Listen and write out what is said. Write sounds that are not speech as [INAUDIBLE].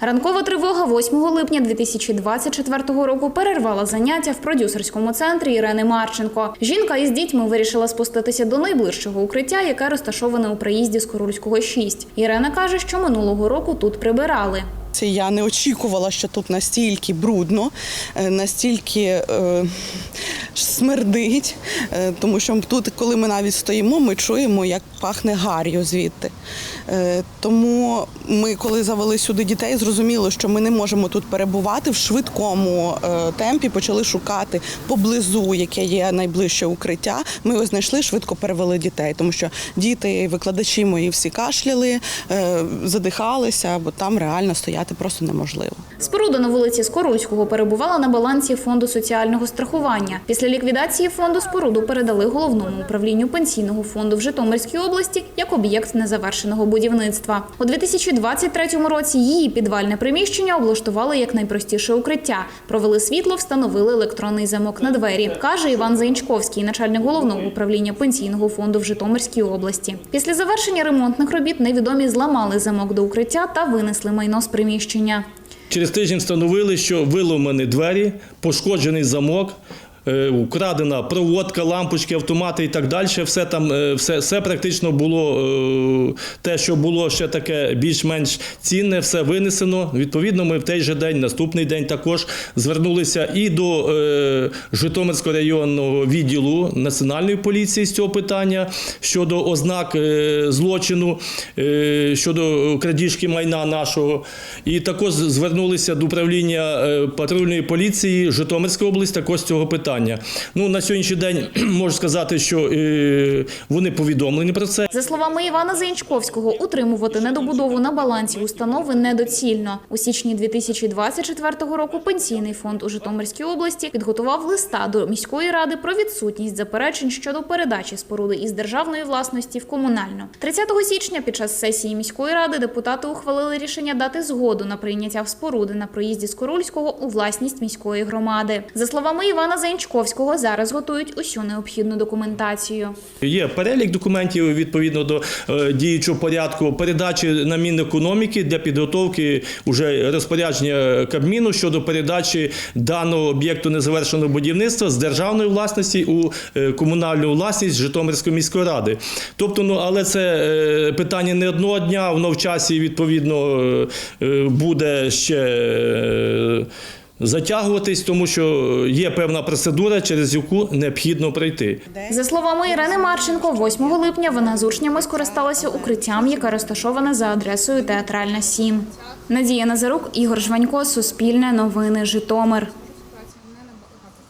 Ранкова тривога 8 липня 2024 року перервала заняття в продюсерському центрі Ірени Марченко. Жінка із дітьми вирішила спуститися до найближчого укриття, яке розташоване у приїзді з Корульського 6. Ірена каже, що минулого року тут прибирали. Я не очікувала, що тут настільки брудно, е, настільки е, смердить, е, тому що тут, коли ми навіть стоїмо, ми чуємо, як пахне гар'ю звідти. Е, тому ми, коли завели сюди дітей, зрозуміли, що ми не можемо тут перебувати в швидкому е, темпі. Почали шукати поблизу, яке є найближче укриття. Ми його знайшли, швидко перевели дітей, тому що діти, викладачі мої всі кашляли, е, задихалися, бо там реально стояти просто неможливо. Споруда на вулиці Скоруського перебувала на балансі фонду соціального страхування. Після ліквідації фонду споруду передали головному управлінню пенсійного фонду в Житомирській області як об'єкт незавершеного будівництва. У 2023 році її підвальне приміщення облаштували як найпростіше укриття. Провели світло, встановили електронний замок на двері, каже Іван Заінчковський, начальник головного управління пенсійного фонду в Житомирській області. Після завершення ремонтних робіт невідомі зламали замок до укриття та винесли майно з приміщення. Через тиждень встановили, що виломані двері, пошкоджений замок. Е, Украдена проводка, лампочки, автомати і так далі. Все там, е, все, все практично було е, те, що було ще таке більш-менш цінне, все винесено. Відповідно, ми в той же день, наступний день також звернулися і до Житомирського районного відділу національної поліції з цього питання щодо ознак злочину, щодо крадіжки майна нашого. І також звернулися до управління патрульної поліції Житомирської області також цього питання. Ну, на сьогоднішній день [CLEARS THROAT] можу сказати, що е, вони повідомлені про це. За словами Івана Заінчковського, утримувати недобудову на балансі установи недоцільно. У січні 2024 року пенсійний фонд у Житомирській області підготував листа до міської ради про відсутність заперечень щодо передачі споруди із державної власності в комунальну. 30 січня під час сесії міської ради депутати ухвалили рішення дати згоду на прийняття в споруди на проїзді з Корольського у власність міської громади. За словами Івана Заінчковського, зараз готують усю необхідну документацію. Є перелік документів відповідно до е, діючого порядку передачі на Мінекономіки для підготовки уже розпорядження Кабміну щодо передачі даного об'єкту незавершеного будівництва з державної власності у е, комунальну власність Житомирської міської ради. Тобто, ну але це е, питання не одного дня, воно в часі відповідно буде ще. Е, Затягуватись, тому що є певна процедура, через яку необхідно пройти. За словами Ірини Марченко, 8 липня вона з учнями скористалася укриттям, яке розташоване за адресою Театральна 7. Надія Назарук, Ігор Жванько, Суспільне новини, Житомир.